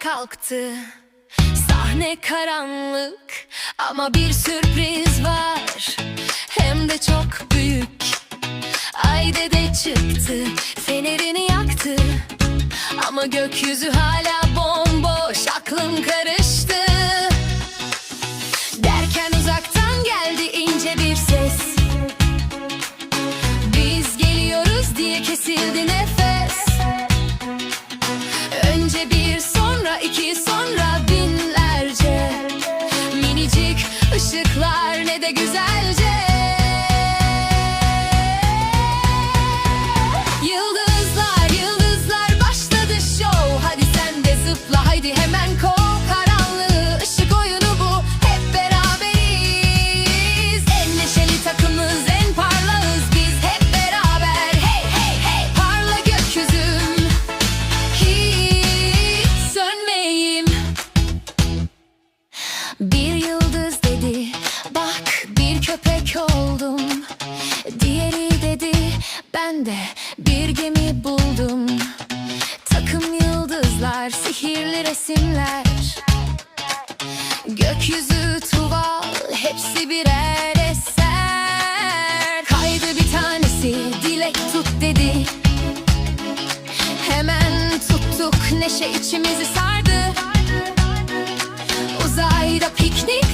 kalktı. Sahne karanlık ama bir sürpriz var. Hem de çok büyük. Ay dede çıktı fenerini yaktı. Ama gökyüzü hala bomboş aklım karıştı. Derken uzaktan geldi ince bir ses. Biz geliyoruz diye kesildi nefes. Önce bir ışıklar ne de güzelce. Yıldızlar yıldızlar başladı şov Hadi sen de zıpla haydi hemen kov terk oldum. Diğeri dedi ben de bir gemi buldum. Takım yıldızlar, sihirli resimler. Gökyüzü tuval, hepsi birer eser. Kaydı bir tanesi, dilek tut dedi. Hemen tuttuk, neşe içimizi sardı. Uzayda piknik